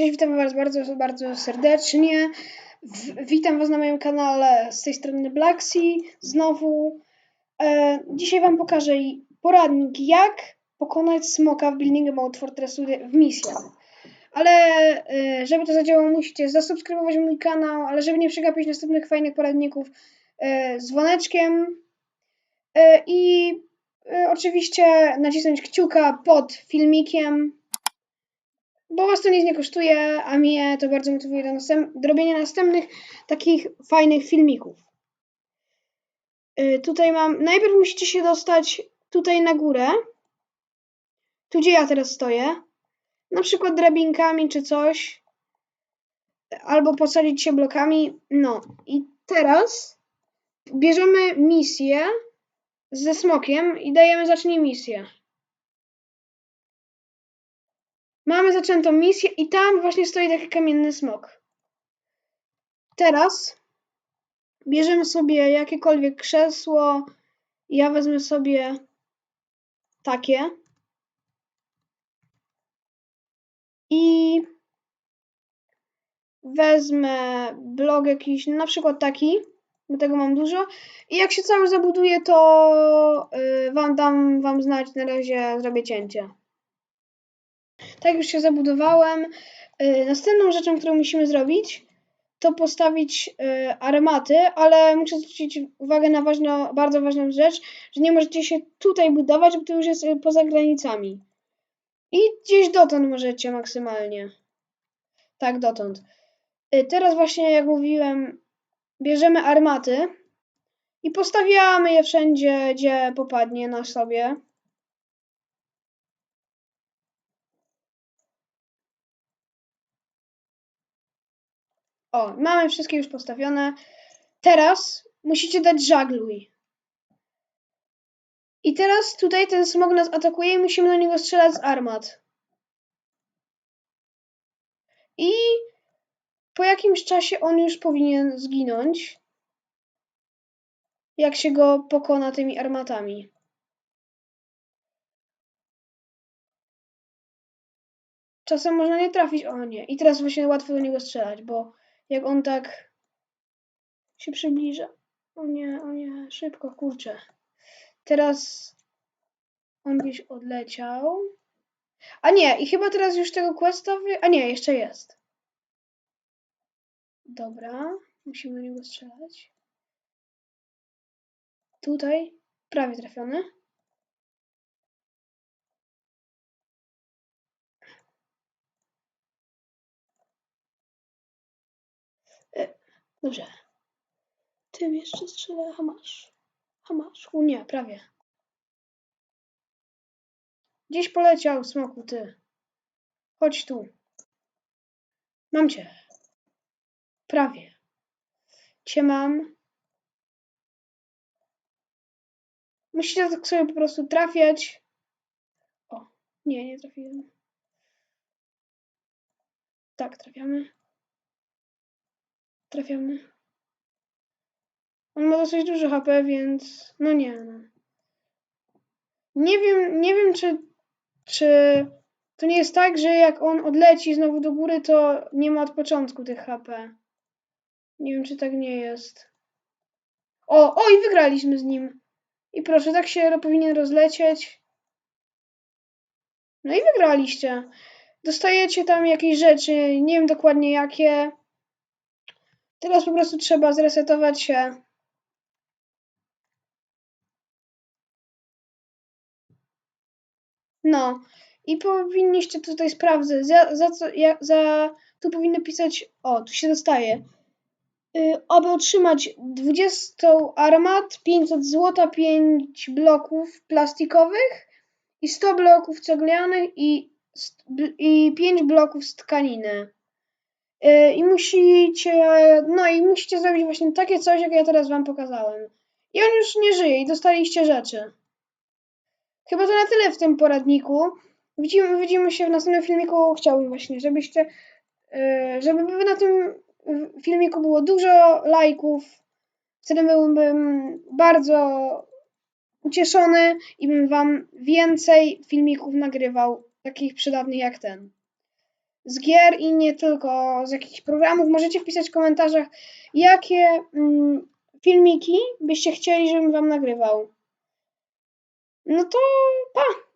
Cześć, witam Was bardzo, bardzo serdecznie. W, witam Was na moim kanale z tej strony Blacksea. Znowu. E, dzisiaj Wam pokażę poradnik, jak pokonać smoka w Building Mode Fortressu w misjach. Ale e, żeby to zadziałało, musicie zasubskrybować mój kanał, ale żeby nie przegapić następnych fajnych poradników e, dzwoneczkiem. E, I e, oczywiście nacisnąć kciuka pod filmikiem bo was to nic nie kosztuje, a mnie to bardzo motywuje do, następ robienia następnych takich fajnych filmików. Yy, tutaj mam, najpierw musicie się dostać tutaj na górę, tu gdzie ja teraz stoję, na przykład drabinkami czy coś, albo posadzić się blokami, no i teraz bierzemy misję ze smokiem i dajemy zacznij misję. Mamy zaczętą misję i tam właśnie stoi taki kamienny smok. Teraz bierzemy sobie jakiekolwiek krzesło. Ja wezmę sobie takie. I wezmę blok jakiś, na przykład taki, bo tego mam dużo. I jak się cały zabuduje, to yy, wam dam wam znać, na razie zrobię cięcie. Tak już się zabudowałem. Y, następną rzeczą, którą musimy zrobić, to postawić y, armaty, ale muszę zwrócić uwagę na ważną, bardzo ważną rzecz, że nie możecie się tutaj budować, bo to już jest y, poza granicami. I gdzieś dotąd możecie maksymalnie. Tak, dotąd. Teraz właśnie, jak mówiłem, bierzemy armaty i postawiamy je wszędzie, gdzie popadnie na sobie. O, mamy wszystkie już postawione. Teraz musicie dać żagluj. I teraz tutaj ten smog nas atakuje i musimy na niego strzelać z armat. I po jakimś czasie on już powinien zginąć. Jak się go pokona tymi armatami. Czasem można nie trafić, o nie. I teraz właśnie łatwo do niego strzelać, bo jak on tak się przybliża. O nie, o nie, szybko, kurczę. Teraz on gdzieś odleciał. A nie, i chyba teraz już tego questa wy... A nie, jeszcze jest. Dobra, musimy do niego strzelać. Tutaj, prawie trafiony. Dobrze. Tym jeszcze strzelę. Hamasz. Hamasz. U nie, prawie. Gdzieś poleciał smoku, ty. Chodź tu. Mam cię. Prawie. Cię mam. Musicie tak sobie po prostu trafiać. O, nie, nie trafiłem. Tak, trafiamy. Trafiamy. On ma dosyć dużo HP, więc no nie. No. Nie wiem, nie wiem czy, czy to nie jest tak, że jak on odleci znowu do góry, to nie ma od początku tych HP. Nie wiem, czy tak nie jest. O, o i wygraliśmy z nim. I proszę, tak się powinien rozlecieć. No i wygraliście. Dostajecie tam jakieś rzeczy, nie wiem dokładnie jakie. Teraz po prostu trzeba zresetować się. No. I powinniście tutaj sprawdzać, za, za co, ja, za, tu powinno pisać, o, tu się dostaje. Yy, aby otrzymać 20 armat, 500 złota, 5 bloków plastikowych i 100 bloków ceglanych i, i 5 bloków z tkaniny. Y, I musicie, no i musicie zrobić właśnie takie coś, jak ja teraz wam pokazałem. I on już nie żyje i dostaliście rzeczy. Chyba to na tyle w tym poradniku. Widzimy, widzimy się w następnym filmiku. Chciałbym właśnie, żebyście, y, żeby na tym filmiku było dużo lajków. Wtedy byłbym bardzo ucieszony i bym wam więcej filmików nagrywał, takich przydatnych jak ten. Z gier i nie tylko z jakichś programów. Możecie wpisać w komentarzach, jakie mm, filmiki byście chcieli, żebym wam nagrywał. No to pa!